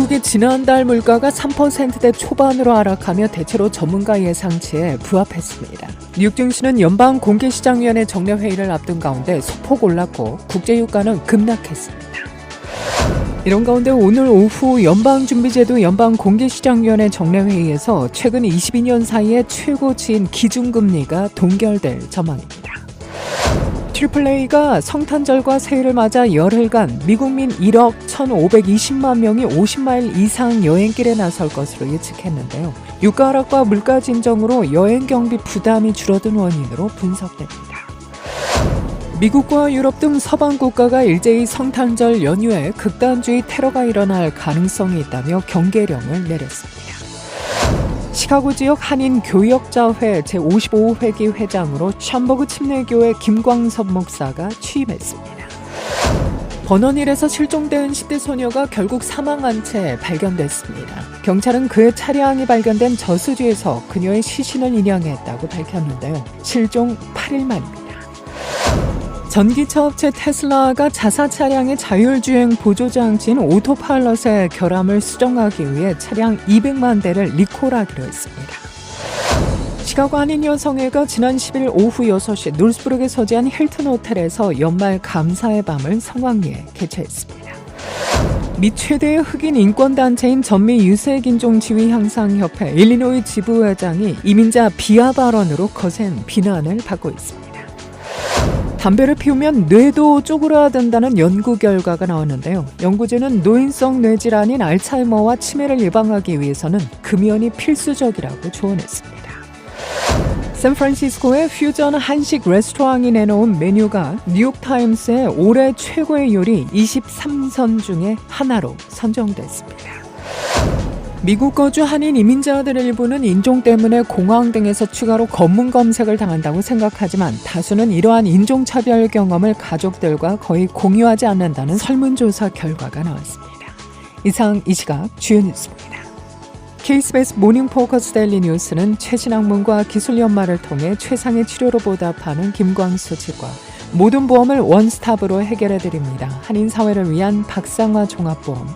미국의 지난달 물가가 3%대 초반으로 하락하며 대체로 전문가 예상치에 부합했습니다. 뉴욕 증시는 연방 공개시장위원회 정례 회의를 앞둔 가운데 소폭 올랐고 국제 유가는 급락했습니다. 이런 가운데 오늘 오후 연방준비제도 연방공개시장위원회 정례회의에서 최근 22년 사이에 최고치인 기준금리가 동결될 전망입니다. 트리플레이가 성탄절과 새해를 맞아 열흘간 미국민 1억 1,520만 명이 50마일 이상 여행길에 나설 것으로 예측했는데요. 유가 하락과 물가 진정으로 여행 경비 부담이 줄어든 원인으로 분석됩니다. 미국과 유럽 등 서방 국가가 일제히 성탄절 연휴에 극단주의 테러가 일어날 가능성이 있다며 경계령을 내렸습니다. 시카고 지역 한인 교역자회 제55회기 회장으로 샴버그 침례교회 김광섭 목사가 취임했습니다. 번원일에서 실종된 10대 소녀가 결국 사망한 채 발견됐습니다. 경찰은 그의 차량이 발견된 저수지에서 그녀의 시신을 인양했다고 밝혔는데요. 실종 8일 만입니다. 전기차 업체 테슬라가 자사 차량의 자율주행 보조장치인 오토파일럿의 결함을 수정하기 위해 차량 200만 대를 리콜하기로 했습니다. 시카고 한인 여성회가 지난 10일 오후 6시 놀스부르크에 서지한 힐튼 호텔에서 연말 감사의 밤을 성황리에 개최했습니다. 미 최대의 흑인 인권단체인 전미 유색인종 지위 향상 협회 일리노이 지부회장이 이민자 비하 발언으로 거센 비난을 받고 있습니다. 담배를 피우면 뇌도 쪼그라든다는 연구 결과가 나왔는데요. 연구진은 노인성 뇌질환인 알츠하이머와 치매를 예방하기 위해서는 금연이 필수적이라고 조언했습니다. 샌프란시스코의 퓨전 한식 레스토랑이 내놓은 메뉴가 뉴욕타임스의 올해 최고의 요리 23선 중에 하나로 선정됐습니다. 미국 거주 한인 이민자들의 일부는 인종 때문에 공항 등에서 추가로 검문 검색을 당한다고 생각하지만 다수는 이러한 인종차별 경험을 가족들과 거의 공유하지 않는다는 설문조사 결과가 나왔습니다. 이상 이 시각 주요 뉴스입니다. 케이스베이스 모닝 포커스 델리 뉴스는 최신 학문과 기술 연마를 통해 최상의 치료로 보답하는 김광수 측과 모든 보험을 원스톱으로 해결해 드립니다. 한인 사회를 위한 박상화 종합보험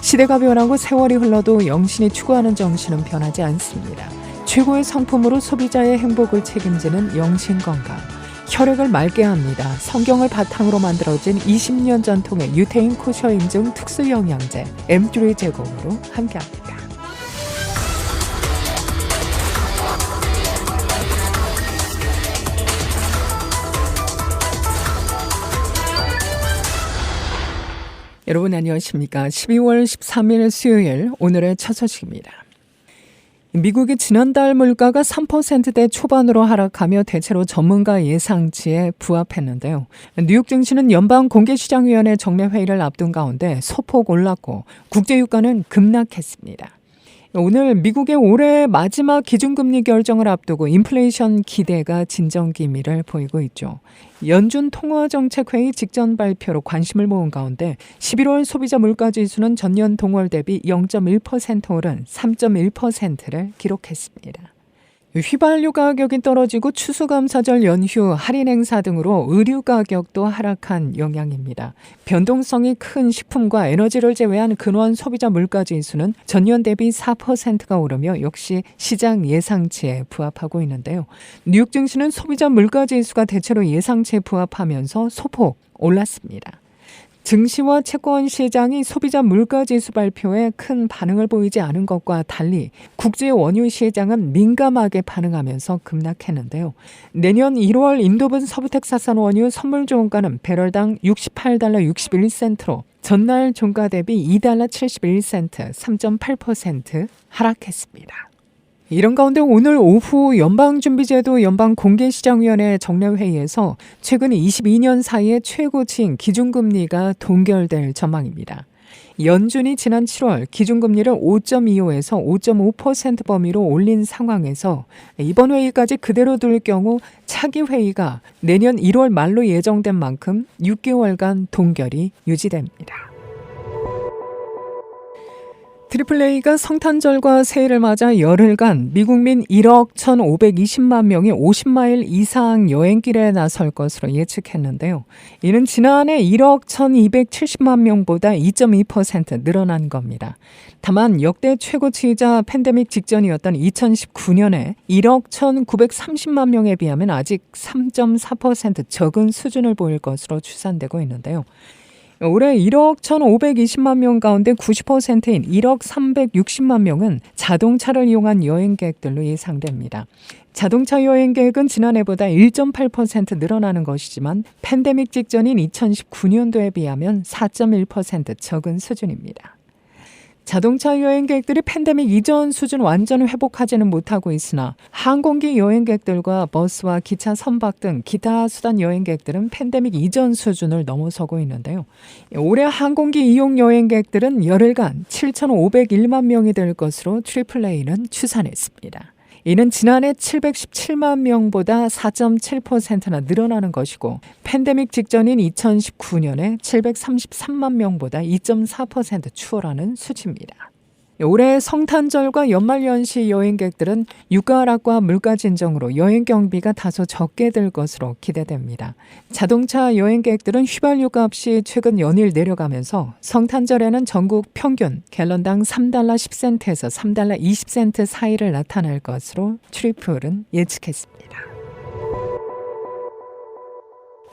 시대가 변하고 세월이 흘러도 영신이 추구하는 정신은 변하지 않습니다. 최고의 상품으로 소비자의 행복을 책임지는 영신 건강. 혈액을 맑게 합니다. 성경을 바탕으로 만들어진 20년 전통의 유태인 코셔 인증 특수 영양제 M3 제공으로 함께합니다. 여러분 안녕하십니까? 12월 13일 수요일 오늘의 첫 소식입니다. 미국의 지난달 물가가 3%대 초반으로 하락하며 대체로 전문가 예상치에 부합했는데요. 뉴욕 증시는 연방 공개시장위원회 정례 회의를 앞둔 가운데 소폭 올랐고 국제 유가는 급락했습니다. 오늘 미국의 올해 마지막 기준금리 결정을 앞두고 인플레이션 기대가 진정 기미를 보이고 있죠. 연준 통화정책회의 직전 발표로 관심을 모은 가운데 11월 소비자 물가지수는 전년 동월 대비 0.1% 오른 3.1%를 기록했습니다. 휘발유 가격이 떨어지고 추수감사절 연휴 할인 행사 등으로 의류 가격도 하락한 영향입니다. 변동성이 큰 식품과 에너지를 제외한 근원 소비자 물가 지수는 전년 대비 4%가 오르며 역시 시장 예상치에 부합하고 있는데요. 뉴욕 증시는 소비자 물가 지수가 대체로 예상치에 부합하면서 소폭 올랐습니다. 증시와 채권 시장이 소비자 물가 지수 발표에 큰 반응을 보이지 않은 것과 달리 국제 원유 시장은 민감하게 반응하면서 급락했는데요. 내년 1월 인도분 서부 텍사산 원유 선물 종가는 배럴당 68달러 61센트로 전날 종가 대비 2달러 71센트 3.8% 하락했습니다. 이런 가운데 오늘 오후 연방준비제도 연방공개시장위원회 정례회의에서 최근 22년 사이에 최고치인 기준금리가 동결될 전망입니다. 연준이 지난 7월 기준금리를 5.25에서 5.5% 범위로 올린 상황에서 이번 회의까지 그대로 둘 경우 차기 회의가 내년 1월 말로 예정된 만큼 6개월간 동결이 유지됩니다. 트리플레이가 성탄절과 새해를 맞아 열흘간 미국민 1억 1,520만 명이 50마일 이상 여행길에 나설 것으로 예측했는데요. 이는 지난해 1억 1,270만 명보다 2.2% 늘어난 겁니다. 다만 역대 최고치이자 팬데믹 직전이었던 2019년에 1억 1,930만 명에 비하면 아직 3.4% 적은 수준을 보일 것으로 추산되고 있는데요. 올해 1억 1,520만 명 가운데 90%인 1억 360만 명은 자동차를 이용한 여행객들로 예상됩니다. 자동차 여행객은 지난해보다 1.8% 늘어나는 것이지만 팬데믹 직전인 2019년도에 비하면 4.1% 적은 수준입니다. 자동차 여행객들이 팬데믹 이전 수준 완전 회복하지는 못하고 있으나 항공기 여행객들과 버스와 기차 선박 등 기타 수단 여행객들은 팬데믹 이전 수준을 넘어서고 있는데요. 올해 항공기 이용 여행객들은 열흘간 7,501만 명이 될 것으로 트리플레이는 추산했습니다. 이는 지난해 717만 명보다 4.7%나 늘어나는 것이고 팬데믹 직전인 2019년에 733만 명보다 2.4% 추월하는 수치입니다. 올해 성탄절과 연말연시 여행객들은 유가 하락과 물가 진정으로 여행 경비가 다소 적게 들 것으로 기대됩니다. 자동차 여행객들은 휘발유 값이 최근 연일 내려가면서 성탄절에는 전국 평균 갤런당 3달러 10센트에서 3달러 20센트 사이를 나타낼 것으로 트리플은 예측했습니다.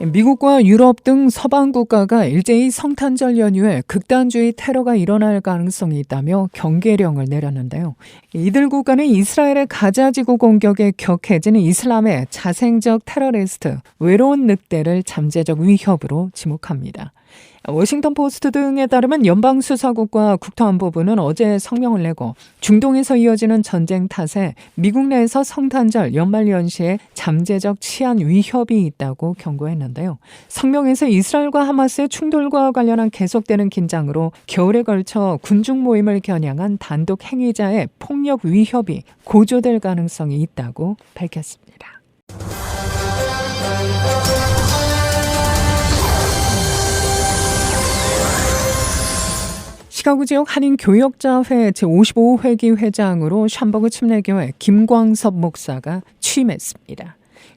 미국과 유럽 등 서방 국가가 일제히 성탄절 연휴에 극단주의 테러가 일어날 가능성이 있다며 경계령을 내렸는데요. 이들 국가는 이스라엘의 가자지구 공격에 격해지는 이슬람의 자생적 테러리스트 외로운 늑대를 잠재적 위협으로 지목합니다. 워싱턴 포스트 등에 따르면 연방 수사국과 국토안보부는 어제 성명을 내고 중동에서 이어지는 전쟁 탓에 미국 내에서 성탄절 연말 연시에 잠재적 치안 위협이 있다고 경고했는데요. 성명에서 이스라엘과 하마스의 충돌과 관련한 계속되는 긴장으로 겨울에 걸쳐 군중 모임을 겨냥한 단독 행위자의 폭력 위협이 고조될 가능성이 있다고 밝혔습니다. 시카고 지역 한인 교역자회 제55회기 회장으로 샴버그 침례교회 김광섭 목사가 취임했습니다.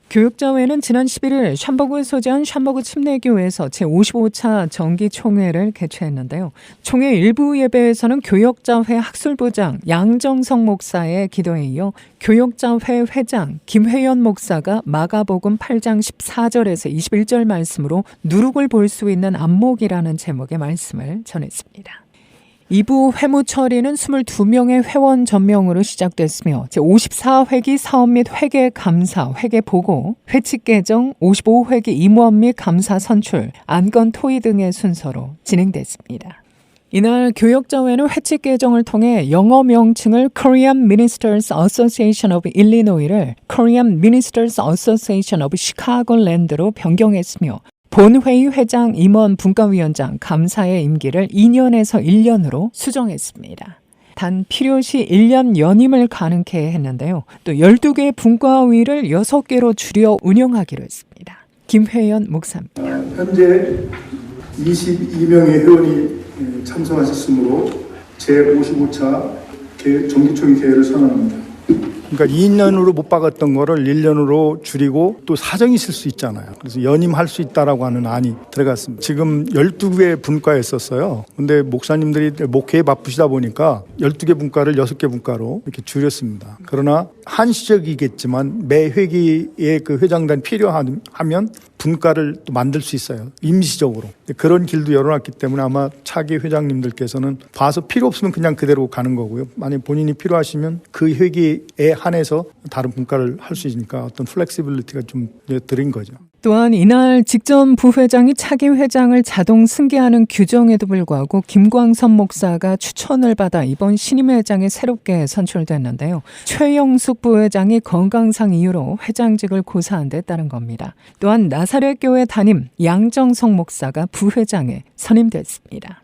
교육자회는 지난 11일 샴버그에 소재한 샴버그 침례교회에서 제55차 정기총회를 개최했는데요. 총회 일부 예배에서는 교역자회 학술부장 양정성 목사의 기도에 이어 교역자회 회장 김회연 목사가 마가복음 8장 14절에서 21절 말씀으로 누룩을 볼 수 있는 안목이라는 제목의 말씀을 전했습니다. 2부 회무 처리는 22명의 회원 전명으로 시작됐으며 제54회기 사업 및 회계 감사, 회계 보고, 회칙 개정, 55회기 임원 및 감사 선출, 안건 토의 등의 순서로 진행됐습니다. 이날 교역자회는 회칙 개정을 통해 영어 명칭을 Korean Ministers Association of Illinois를 Korean Ministers Association of Chicagoland로 변경했으며 본회의 회장, 임원, 분과위원장, 감사의 임기를 2년에서 1년으로 수정했습니다. 단 필요시 1년 연임을 가능케 했는데요. 또 12개 분과위를 6개로 줄여 운영하기로 했습니다. 김회연 목사입니다. 현재 22명의 회원이 참석하셨으므로 제55차 정기총회 개회를 선언합니다. 그러니까 2년으로 못 박았던 거를 1년으로 줄이고 또 사정이 있을 수 있잖아요. 그래서 연임할 수 있다라고 하는 안이 들어갔습니다. 지금 12개 분과였었어요. 근데 목사님들이 목회에 바쁘시다 보니까 12개 분과를 6개 분과로 이렇게 줄였습니다. 그러나 한시적이겠지만 매 회기에 그 회장단 필요하면 분과를 또 만들 수 있어요. 임시적으로. 그런 길도 열어놨기 때문에 아마 차기 회장님들께서는 봐서 필요 없으면 그냥 그대로 가는 거고요. 만약 본인이 필요하시면 그 회기에 한해서 다른 분과를 할 수 있으니까 어떤 플렉시빌리티가 좀 드린 거죠. 또한 이날 직전 부회장이 차기 회장을 자동 승계하는 규정에도 불구하고 김광선 목사가 추천을 받아 이번 신임 회장에 새롭게 선출됐는데요. 최영숙 부회장이 건강상 이유로 회장직을 고사한 데 따른 겁니다. 또한 나사렛 교회 담임 양정성 목사가 부회장에 선임됐습니다.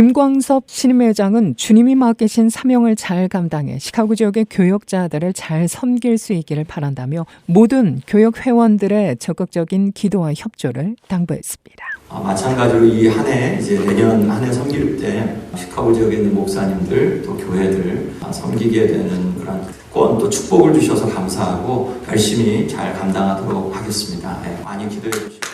김광섭 신임회장은 주님이 맡기신 사명을 잘 감당해 시카고 지역의 교역자들을 잘 섬길 수 있기를 바란다며 모든 교역 회원들의 적극적인 기도와 협조를 당부했습니다. 아, 마찬가지로 이 한 해 이제 내년 한 해 섬길 때 시카고 지역에 있는 목사님들 또 교회들 아, 섬기게 되는 그런 특권 또 축복을 주셔서 감사하고 열심히 잘 감당하도록 하겠습니다. 네, 많이 기도해 주시고.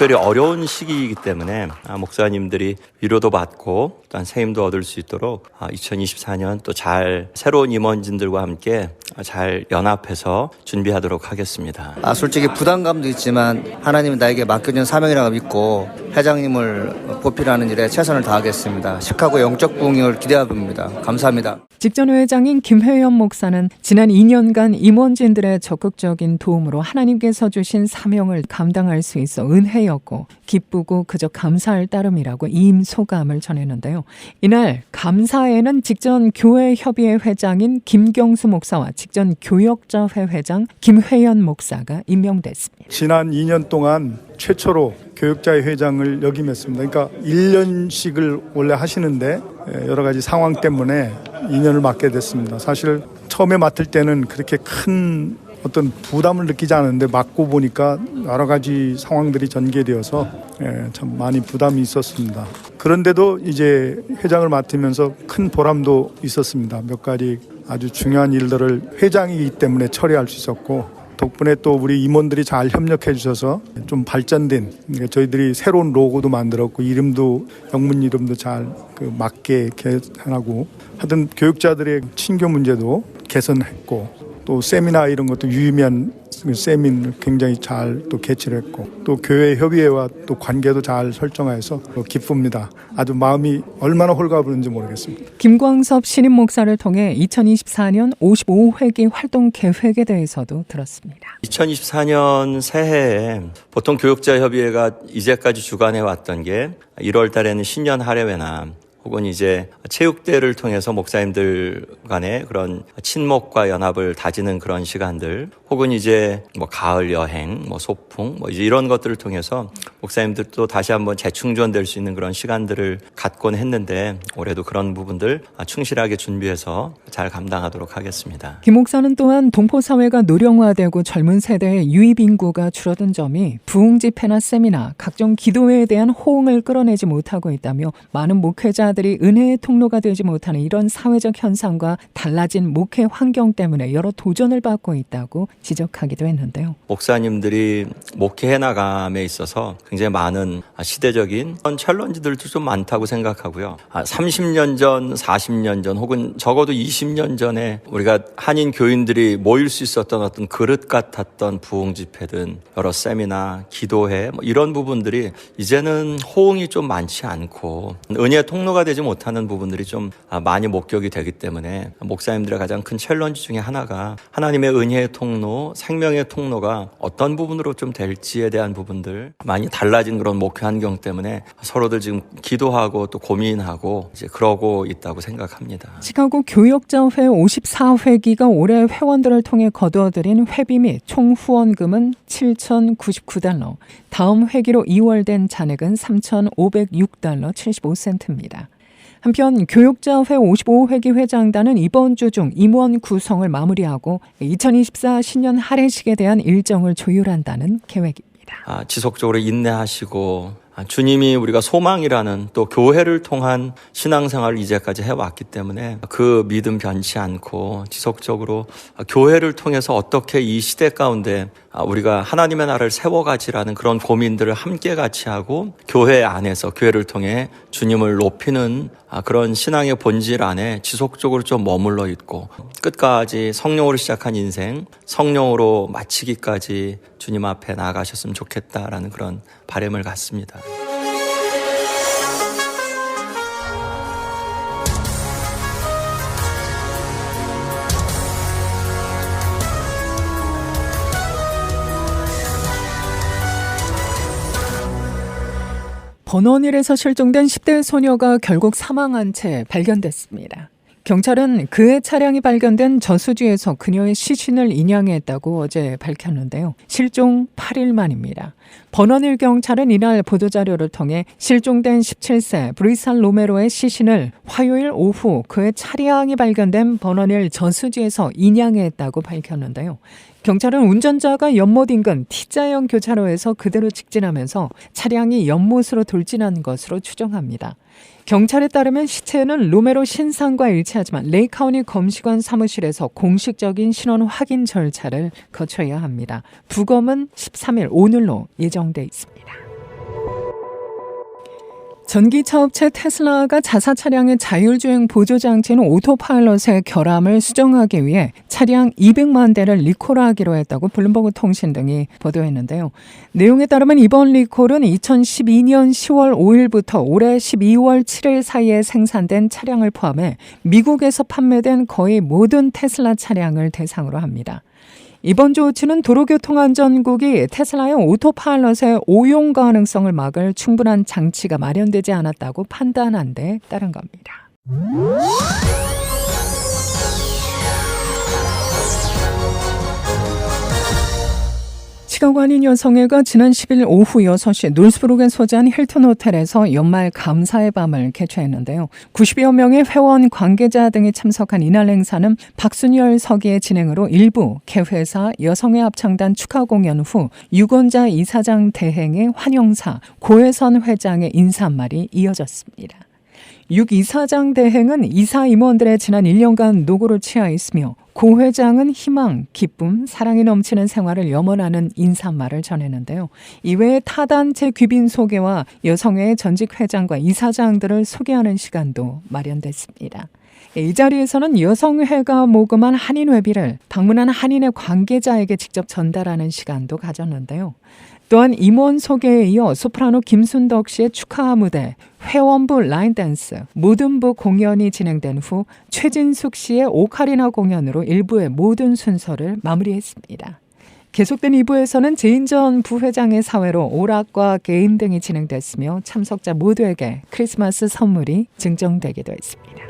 특별히 어려운 시기이기 때문에 아, 목사님들이 위로도 받고 또한 새 힘도 얻을 수 있도록 2024년 또 잘 새로운 임원진들과 함께 잘 연합해서 준비하도록 하겠습니다. 아, 솔직히 부담감도 있지만 하나님이 나에게 맡겨준 사명이라고 믿고 회장님을 보필하는 일에 최선을 다하겠습니다. 시카고 영적 부흥을 기대해봅니다. 감사합니다. 직전 회장인 김회연 목사는 지난 2년간 임원진들의 적극적인 도움으로 하나님께서 주신 사명을 감당할 수 있어 은혜였고 기쁘고 그저 감사할 따름이라고 이임 소감을 전했는데요. 이날 감사에는 직전 교회 협의회 회장인 김경수 목사와 직전 교역자회 회장 김회연 목사가 임명됐습니다. 지난 2년 동안 최초로 교육자의 회장을 역임했습니다. 그러니까 1년씩을 원래 하시는데 예, 여러 가지 상황 때문에 2년을 맡게 됐습니다. 사실 처음에 맡을 때는 그렇게 큰 어떤 부담을 느끼지 않았는데 맡고 보니까 여러 가지 상황들이 전개되어서 예, 참 많이 부담이 있었습니다. 그런데도 이제 회장을 맡으면서 큰 보람도 있었습니다. 몇 가지 아주 중요한 일들을 회장이기 때문에 처리할 수 있었고 덕분에 또 우리 임원들이 잘 협력해 주셔서 좀 발전된 저희들이 새로운 로고도 만들었고 이름도 영문 이름도 잘 그 맞게 개선하고 하여튼 교육자들의 친교 문제도 개선했고 또 세미나 이런 것도 유의미한 그 세미를 굉장히 잘 또 개최를 했고 또 교회 협의회와 또 관계도 잘 설정해서 또 기쁩니다. 아주 마음이 얼마나 홀가분한지 모르겠습니다. 김광섭 신임 목사를 통해 2024년 55회기 활동 계획에 대해서도 들었습니다. 2024년 새해에 보통 교육자 협의회가 이제까지 주관해 왔던 게 1월 달에는 신년 할애회나 혹은 이제 체육대회를 통해서 목사님들 간의 그런 친목과 연합을 다지는 그런 시간들 혹은 이제 뭐 가을 여행, 뭐 소풍 뭐 이제 이런 것들을 통해서 목사님들도 다시 한번 재충전될 수 있는 그런 시간들을 갖곤 했는데 올해도 그런 부분들 충실하게 준비해서 잘 감당하도록 하겠습니다. 김 목사는 또한 동포 사회가 노령화되고 젊은 세대의 유입 인구가 줄어든 점이 부흥 집회나 세미나, 각종 기도회에 대한 호응을 끌어내지 못하고 있다며 많은 목회자 들이 은혜의 통로가 되지 못하는 이런 사회적 현상과 달라진 목회 환경 때문에 여러 도전을 받고 있다고 지적하기도 했는데요. 목사님들이 목회해 나감에 있어서 굉장히 많은 시대적인 챌린지들도 좀 많다고 생각하고요. 30년 전, 40년 전 혹은 적어도 20년 전에 우리가 한인 교인들이 모일 수 있었던 어떤 그릇 같았던 부흥 집회든 여러 세미나, 기도회 뭐 이런 부분들이 이제는 호응이 좀 많지 않고 은혜의 통로가 되지 못하는 부분들이 좀 많이 목격이 되기 때문에 목사님들의 가장 큰 챌린지 중에 하나가 하나님의 은혜의 통로, 생명의 통로가 어떤 부분으로 좀 될지에 대한 부분들 많이 달라진 그런 목회 환경 때문에 서로들 지금 기도하고 또 고민하고 이제 그러고 있다고 생각합니다. 시카고 교역자회 54회기가 올해 회원들을 통해 거두어들인 회비 및 총 후원금은 7,099달러, 다음 회기로 2월된 잔액은 3,506달러 75센트입니다. 한편 교육자회 55회기 회장단은 이번 주 중 임원 구성을 마무리하고 2024 신년 할애식에 대한 일정을 조율한다는 계획입니다. 아, 지속적으로 인내하시고 아, 주님이 우리가 소망이라는 또 교회를 통한 신앙생활을 이제까지 해왔기 때문에 그 믿음 변치 않고 지속적으로 교회를 통해서 어떻게 이 시대 가운데 아, 우리가 하나님의 나라를 세워가지라는 그런 고민들을 함께 같이 하고 교회 안에서 교회를 통해 주님을 높이는 아, 그런 신앙의 본질 안에 지속적으로 좀 머물러 있고 끝까지 성령으로 시작한 인생 성령으로 마치기까지 주님 앞에 나아가셨으면 좋겠다라는 그런 바램을 갖습니다. 번원일에서 실종된 10대 소녀가 결국 사망한 채 발견됐습니다. 경찰은 그의 차량이 발견된 저수지에서 그녀의 시신을 인양했다고 어제 밝혔는데요. 실종 8일 만입니다. 번원일 경찰은 이날 보도자료를 통해 실종된 17세 브리살 로메로의 시신을 화요일 오후 그의 차량이 발견된 번원일 저수지에서 인양했다고 밝혔는데요. 경찰은 운전자가 연못 인근 T자형 교차로에서 그대로 직진하면서 차량이 연못으로 돌진한 것으로 추정합니다. 경찰에 따르면 시체는 로메로 신상과 일치하지만 레이카운티 검시관 사무실에서 공식적인 신원 확인 절차를 거쳐야 합니다. 부검은 13일 오늘로 예정돼 있습니다. 전기차 업체 테슬라가 자사 차량의 자율주행 보조장치인 오토파일럿의 결함을 수정하기 위해 차량 200만 대를 리콜하기로 했다고 블룸버그 통신 등이 보도했는데요. 내용에 따르면 이번 리콜은 2012년 10월 5일부터 올해 12월 7일 사이에 생산된 차량을 포함해 미국에서 판매된 거의 모든 테슬라 차량을 대상으로 합니다. 이번 조치는 도로교통안전국이 테슬라의 오토파일럿의 오용 가능성을 막을 충분한 장치가 마련되지 않았다고 판단한 데 따른 겁니다. 한인 여성회가 지난 10일 오후 6시 놀스브룩에 소재한 힐튼 호텔에서 연말 감사의 밤을 개최했는데요. 90여 명의 회원 관계자 등이 참석한 이날 행사는 박순열 서기의 진행으로 일부 개회사 여성회 합창단 축하 공연 후 유권자 이사장 대행의 환영사 고혜선 회장의 인사말이 이어졌습니다. 6 이사장 대행은 이사 임원들의 지난 1년간 노고를 취하였으며 고 회장은 희망, 기쁨, 사랑이 넘치는 생활을 염원하는 인사말을 전했는데요. 이외에 타단체 귀빈 소개와 여성회의 전직 회장과 이사장들을 소개하는 시간도 마련됐습니다. 이 자리에서는 여성회가 모금한 한인 회비를 방문한 한인의 관계자에게 직접 전달하는 시간도 가졌는데요. 또한 임원 소개에 이어 소프라노 김순덕 씨의 축하 무대, 회원부 라인 댄스, 모든부 공연이 진행된 후 최진숙 씨의 오카리나 공연으로 일부의 모든 순서를 마무리했습니다. 계속된 2부에서는 제인전 부회장의 사회로 오락과 게임 등이 진행됐으며 참석자 모두에게 크리스마스 선물이 증정되기도 했습니다.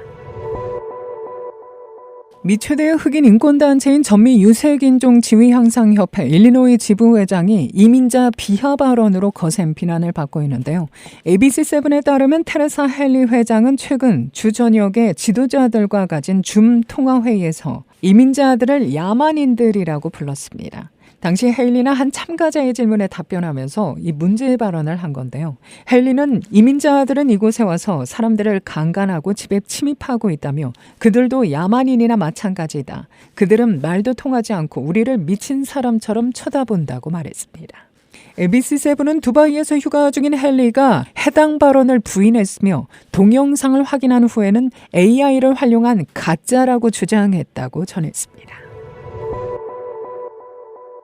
미 최대의 흑인 인권단체인 전미 유색인종 지위향상협회 일리노이 지부회장이 이민자 비하 발언으로 거센 비난을 받고 있는데요. ABC7에 따르면 테레사 헬리 회장은 최근 주 저녁에 지도자들과 가진 줌 통화회의에서 이민자들을 야만인들이라고 불렀습니다. 당시 헬리는 한 참가자의 질문에 답변하면서 이 문제 발언을 한 건데요. 헬리는 이민자들은 이곳에 와서 사람들을 강간하고 집에 침입하고 있다며 그들도 야만인이나 마찬가지다. 그들은 말도 통하지 않고 우리를 미친 사람처럼 쳐다본다고 말했습니다. ABC7은 두바이에서 휴가 중인 헨리가 해당 발언을 부인했으며 동영상을 확인한 후에는 AI를 활용한 가짜라고 주장했다고 전했습니다.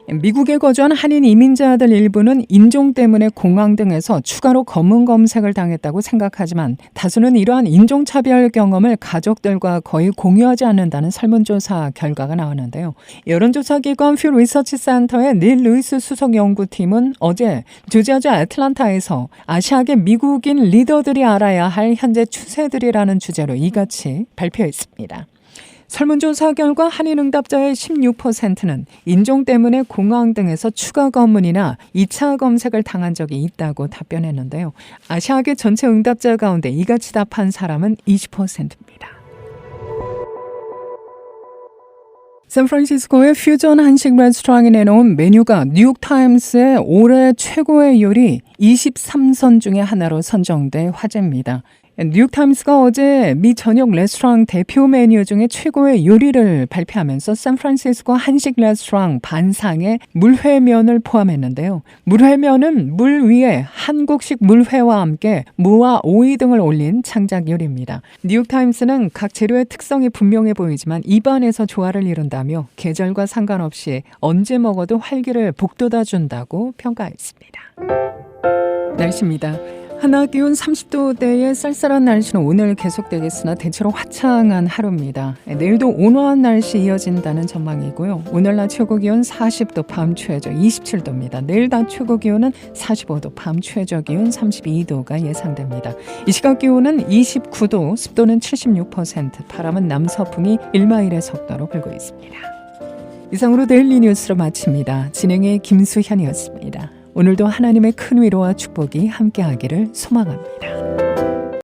미국에 거주한 한인 이민자들 일부는 인종 때문에 공항 등에서 추가로 검은 검색을 당했다고 생각하지만 다수는 이러한 인종차별 경험을 가족들과 거의 공유하지 않는다는 설문조사 결과가 나왔는데요. 여론조사기관 퓨 리서치 센터의 닐 루이스 수석 연구팀은 어제 조지아주 애틀란타에서 아시아계 미국인 리더들이 알아야 할 현재 추세들이라는 주제로 이같이 발표했습니다. 설문조사 결과 한인 응답자의 16%는 인종 때문에 공항 등에서 추가 검문이나 2차 검색을 당한 적이 있다고 답변했는데요. 아시아계 전체 응답자 가운데 이같이 답한 사람은 20%입니다. 샌프란시스코의 퓨전 한식 레스토랑이 내놓은 메뉴가 뉴욕타임스의 올해 최고의 요리 23선 중에 하나로 선정돼 화제입니다. 뉴욕타임스가 어제 미 전역 레스토랑 대표 메뉴 중에 최고의 요리를 발표하면서 샌프란시스코 한식 레스토랑 반상에 물회면을 포함했는데요. 물회면은 물 위에 한국식 물회와 함께 무와 오이 등을 올린 창작 요리입니다. 뉴욕타임스는 각 재료의 특성이 분명해 보이지만 입안에서 조화를 이룬다며 계절과 상관없이 언제 먹어도 활기를 북돋아 준다고 평가했습니다. 날씨입니다. 한낮 기온 30도대의 쌀쌀한 날씨는 오늘 계속되겠으나 대체로 화창한 하루입니다. 내일도 온화한 날씨 이어진다는 전망이고요. 오늘 낮 최고 기온 40도, 밤 최저 27도입니다. 내일 낮 최고 기온은 45도, 밤 최저 기온 32도가 예상됩니다. 이 시각 기온은 29도, 습도는 76%, 바람은 남서풍이 1마일의 속도로 불고 있습니다. 이상으로 데일리 뉴스를 마칩니다. 진행의 김수현이었습니다. 오늘도 하나님의 큰 위로와 축복이 함께하기를 소망합니다.